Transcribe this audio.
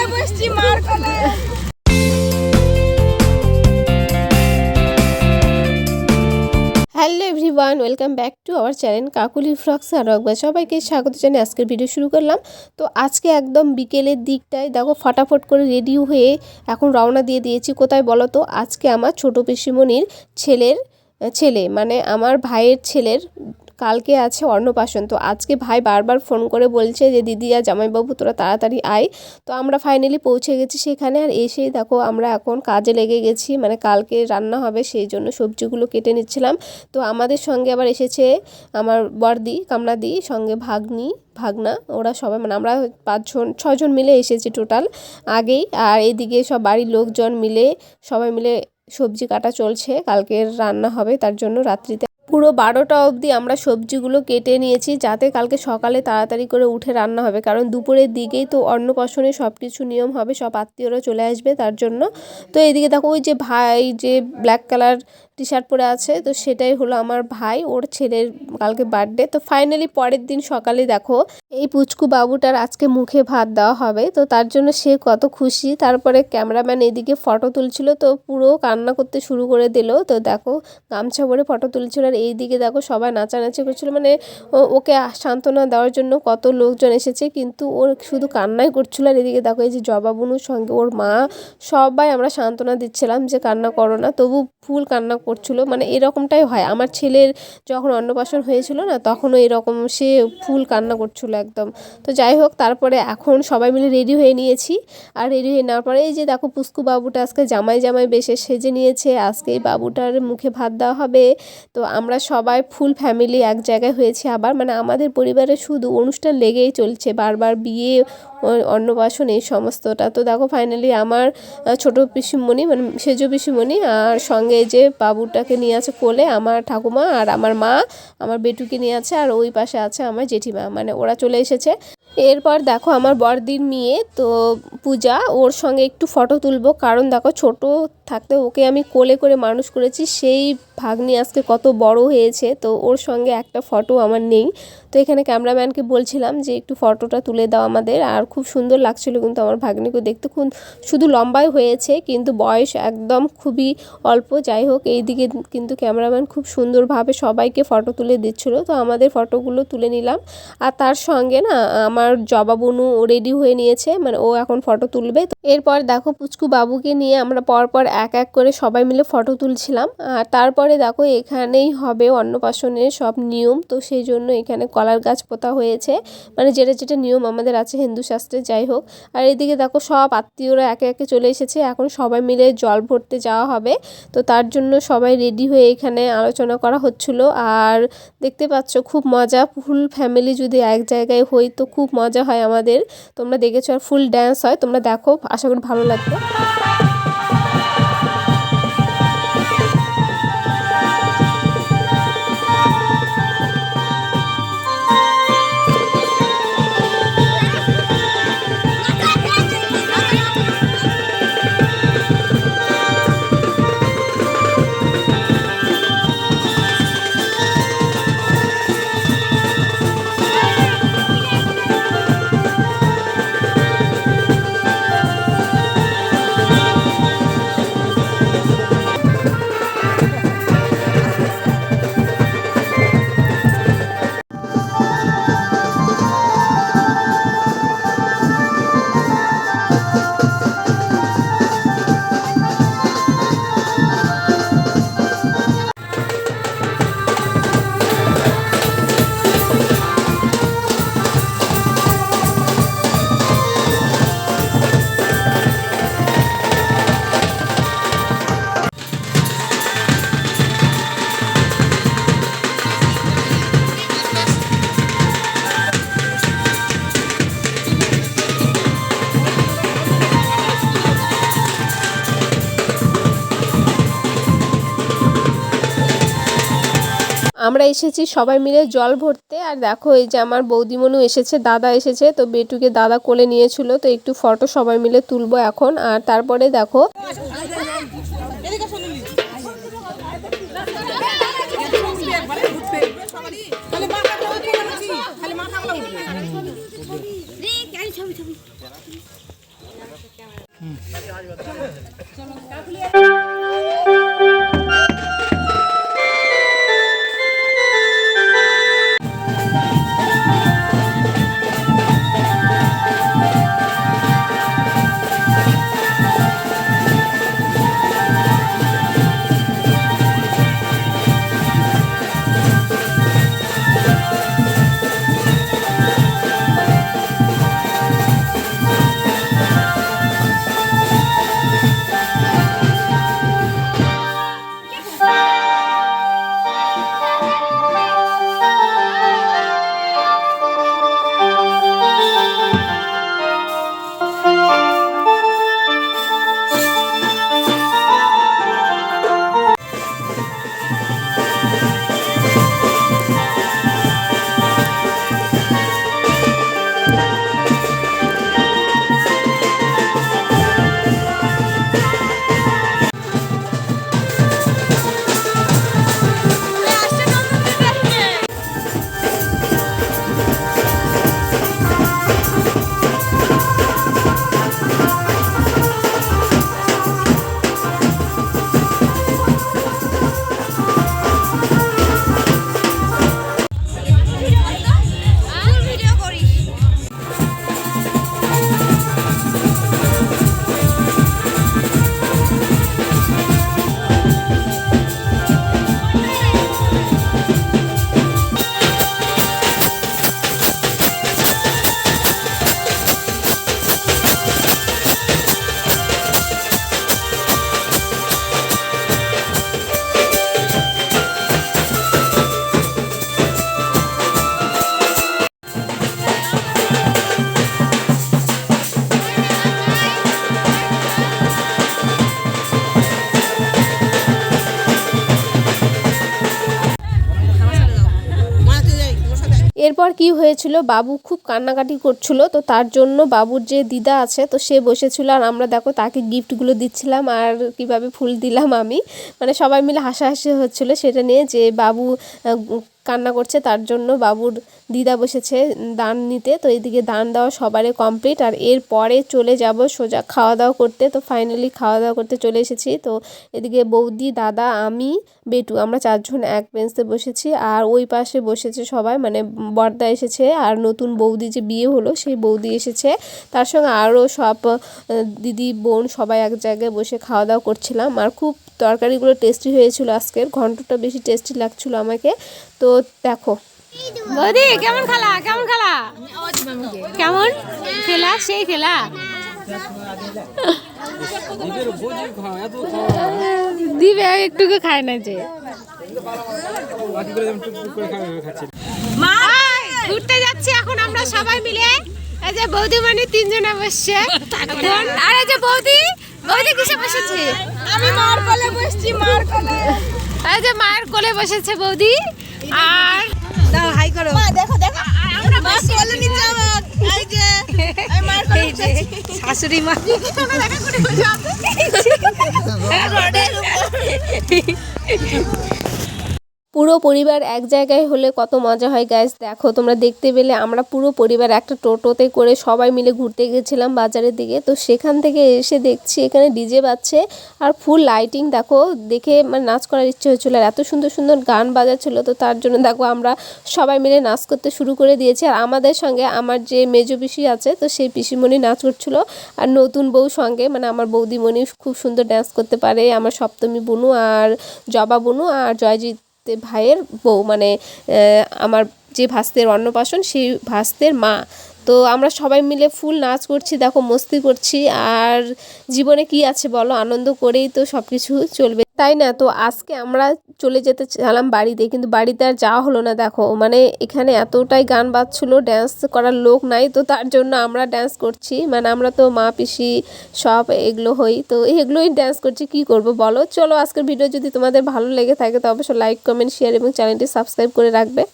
কোলে বসছি, মার welcome back to our channel Kakuli frocks আর একবার সবাইকে স্বাগত জানিয়ে আজকের ভিডিও শুরু করলাম। তো আজকে একদম বিকেলের দিকটায় দেখো ফটাফট করে রেডি হয়ে এখন রওনা দিয়ে দিয়েছি। কোথায় বলো তো? আজকে আমার ছোটো পিসিমণির ছেলের, ছেলে মানে আমার ভাইয়ের ছেলের কালকে আছে অন্নপ্রাশন। তো আজকে ভাই বারবার ফোন করে বলছে যে, দিদি আর জামাইবাবু, তোরা তাড়াতাড়ি আয়। তো আমরা ফাইনালি পৌঁছে গেছি সেখানে। আর এসেই দেখো, আমরা এখন কাজে লেগে গেছি। মানে কালকে রান্না হবে, সেই জন্য সবজিগুলো কেটে নিচ্ছিলাম। তো আমাদের সঙ্গে আবার এসেছে আমার বর্দি কামনাদি সঙ্গে ভাগ্নি, ভাগনা। ওরা সবাই মানে আমরা পাঁচজন ছজন মিলে এসেছি টোটাল আগেই। আর এদিকে সব বাড়ির লোকজন মিলে, সবাই মিলে সবজি কাটা চলছে। কালকের রান্না হবে, তার জন্য রাত্রিতে পুরো বারোটা অবধি আমরা সবজিগুলো কেটে নিয়েছি যাতে কালকে সকালে তাড়াতাড়ি করে উঠে রান্না হবে। কারণ দুপুরের দিকেই তো অন্নপ্রাশনে সব কিছু নিয়ম হবে, সব আত্মীয়রা চলে আসবে তার জন্য। তো এদিকে দেখো ওই যে ভাই, যে ব্ল্যাক কালার টি শার্ট পরে আছে, তো সেটাই হলো আমার ভাই, ওর ছেলের কালকে বার্থডে তো ফাইনালি পরের দিন সকালে দেখো, এই পুচকু বাবুটার আজকে মুখে ভাত দেওয়া হবে, তো তার জন্য সে কত খুশি। তারপরে ক্যামেরাম্যান এদিকে ফটো তুলছিল, তো পুরো কান্না করতে শুরু করে দিল, তো দেখো গামছা পরে ফটো তুলছিল, আর এইদিকে দেখো সবাই নাচানাচি করছিল মানে ওকে সান্ত্বনা দেওয়ার জন্য কত লোকজন এসেছে, কিন্তু ওর শুধু কান্নাই করছিল, আর এদিকে দেখো এই যে জবাবনুর সঙ্গে ওর মা, সবাই আমরা সান্ত্বনা দিচ্ছিলাম যে কান্না করো না, তবু ফুল কান্না করছিল। মানে এরকমটাই হয়। আমার ছেলের যখন অন্নপ্রাশন হয়েছিল না, তখনও এরকম সে ফুল কান্না করছিল একদম। তো যাই হোক, তারপরে এখন সবাই মিলে রেডি হয়ে নিয়েছি। আর রেডি হয়ে নেওয়ার পরে এই যে দেখো পুস্কু বাবুটা আজকে জামাই জামাই বেশে সেজে নিয়েছে। আজকে এই বাবুটার মুখে ভাত দেওয়া হবে। তো আমরা সবাই ফুল ফ্যামিলি এক জায়গায় হয়েছি আবার। মানে আমাদের পরিবারে শুধু অনুষ্ঠান লেগেই চলছে। বারবার বিয়ে অন্নপ্রাশন সমস্তটা। তো দেখো ফাইনালি আমার ছোটো পিসিমণি মানে সেজ পিসিমণি আর সঙ্গে যে বাবুটাকে নিয়ে আছে কোলে, আমার ঠাকুমা আর আমার মা, আমার বেটুকে নিয়ে আছে আর ওই পাশে আছে আমার জেঠিমা। মানে ওরা চলে এসেছে। এরপর দেখো আমার বড়দির মেয়ে, তো পূজা ওর সঙ্গে একটু ফটো তুলবো। কারণ দেখো ছোট থাকতে ওকে আমি কোলে করে মানুষ করেছি, সেই ভাগ্নি আজকে কত বড় হয়েছে। তো ওর সঙ্গে একটা ফটো আমার নেই। তো এখানে ক্যামেরাম্যানকে বলছিলাম যে একটু ফটোটা তুলে দাও আমাদের। আর খুব সুন্দর লাগছিল কিন্তু আমার ভাগ্নিকে দেখতে। খুব শুধু লম্বাই হয়েছে, কিন্তু বয়স একদম খুবই অল্প। যাই হোক, এইদিকে কিন্তু ক্যামেরাম্যান খুব সুন্দরভাবে সবাইকে ফটো তুলে দিচ্ছিল। তো আমাদের ফটোগুলো তুলে নিলাম। আর তার সঙ্গে না, আমার জবাবনু রেডি হয়ে নিয়েছে মানে ও এখন ফটো তুলবে। এরপর দেখো পুচকু বাবুকে নিয়ে আমরা পরপর এক এক করে সবাই মিলে ফটো তুলছিলাম। আর তারপরে দেখো এখানেই হবে অন্নপ্রাশনের সব নিয়ম। তো সেই জন্য এখানে কলার গাছ পোতা হয়েছে। মানে যেটা যেটা নিয়ম আমাদের আছে হিন্দু শাস্ত্রে, যাই হোক। আর এদিকে দেখো সব আত্মীয়রা একে একে চলে এসেছে। এখন সবাই মিলে জল ভরতে যাওয়া হবে। তো তার জন্য সবাই রেডি হয়ে এখানে আলোচনা করা হচ্ছিল। আর দেখতে পাচ্ছ খুব মজা। ফুল ফ্যামিলি যদি এক জায়গায় হই তো খুব মজা হয় আমাদের। তোমরা দেখেছ আর ফুল ড্যান্স হয়। তোমরা দেখো, আশা করি ভালো লাগবে। আমরা এসেছি সবাই মিলে জল ভরতে আর দেখো এই যে আমার বৌদিমনু এসেছে, দাদা এসেছে, তো বেটুকে দাদা কোলে নিয়েছিল, তো একটু ফটো সবাই মিলে তুলবো এখন আর তারপরে দেখো এরপর কি হয়েছিল? বাবু খুব কান্নাকাটি করছিল, তো তার জন্য বাবুর যে দিদা আছে, তো সে বসেছিল আর আমরা দেখো তাকে গিফটগুলো দিচ্ছিলাম আর কীভাবে ফুল দিলাম আমি। মানে সবাই মিলে হাসাহাসি হচ্ছিল সেটা নিয়ে যে বাবু কান্না করছে, তার জন্য বাবুর দিদা বসেছে দান নিতে। তো এদিকে দান দেওয়া সবারই কমপ্লিট আর এরপরে চলে যাব সোজা খাওয়া দাওয়া করতে। তো ফাইনালি খাওয়া দাওয়া করতে চলে এসেছি। তো এদিকে বৌদি, দাদা, আমি, বেটু, আমরা চারজন এক বেঞ্চে বসেছি। আর ওই পাশে বসেছে সবাই মানে বর্দা এসেছে। আর নতুন বৌদি যে বিয়ে হলো, সেই বৌদি এসেছে। তার সঙ্গে আরও সব দিদি, বোন সবাই এক জায়গায় বসে খাওয়া দাওয়া করছিলাম। আর খুব তরকারিগুলো টেস্টি হয়েছিল আজকের। ঘন্টটা বেশি টেস্টি লাগছিল আমাকে। তো দেখো। বৌদি কেমন খেলা? কেমন খেলা? কেমন? খেলা? সেই খেলা? দিবে একটুকু খায় না যে। ঘুরতে যাচ্ছি এখন আমরা সবাই মিলে। এই যে বৌদি মানে তিনজনে বসছে। আর এই যে বৌদি বৌদি কিসে বসেছে? আমি মার কোলে বসছি মার কোলে। এই যে মায়ের কোলে বসেছে বৌদি। আর দাও হাই করো। মা দেখো দেখো। আমরা বাস কোলে নিচে আমার। এই যে আমি মার করে শাশুড়ি মা। পুরো পরিবার এক জায়গায় হলে কত মজা হয় গ্যাস দেখো, তোমরা দেখতে পেলে আমরা পুরো পরিবার একটা টোটোতে করে সবাই মিলে ঘুরতে গেছিলাম বাজারের দিকে। তো সেখান থেকে এসে দেখছি এখানে ডিজে বাজছে আর ফুল লাইটিং দেখো, দেখে মানে নাচ করার ইচ্ছে হচ্ছিল আর এত সুন্দর সুন্দর গান বাজাচ্ছিল। তো তার জন্য দেখো, আমরা সবাই মিলে নাচ করতে শুরু করে দিয়েছি। আর আমাদের সঙ্গে আমার যে মেজো পিসি আছে, তো সেই পিসিমণি নাচ করছিল। আর নতুন বউ সঙ্গে মানে আমার বৌদিমণি খুব সুন্দর ডান্স করতে পারে। আমার সপ্তমী বুনু আর জবা বুনু আর জয়জিৎ তে ভাইয়ের বউ মানে আমার যে ভাস্তের অন্নপ্রাশন সেই ভাস্তের মা। তো আমরা সবাই মিলে ফুল নাচ করছি, দেখো মস্তি করছি। আর জীবনে কি আছে বলো? আনন্দ করেই তো সব কিছু চলবে। তাই না? তো আজকে আমরা চলে যেতে চালাম বাড়িতে, কিন্তু বাড়িতে আর যাওয়া হলো না, দেখো। মানে এখানে এতটাই গান বাজছিল ড্যান্স করার লোক নাই, তো তার জন্য আমরা ড্যান্স করছি। মানে আমরা তো মা, পিসি সব এগুলো হই, তো এগুলোই ড্যান্স করছি। কি করব বলো? চলো আজকের ভিডিও যদি তোমাদের ভালো লেগে থাকে, তো অবশ্যই লাইক কমেন্ট শেয়ার এবং চ্যানেলটি সাবস্ক্রাইব করে রাখবে।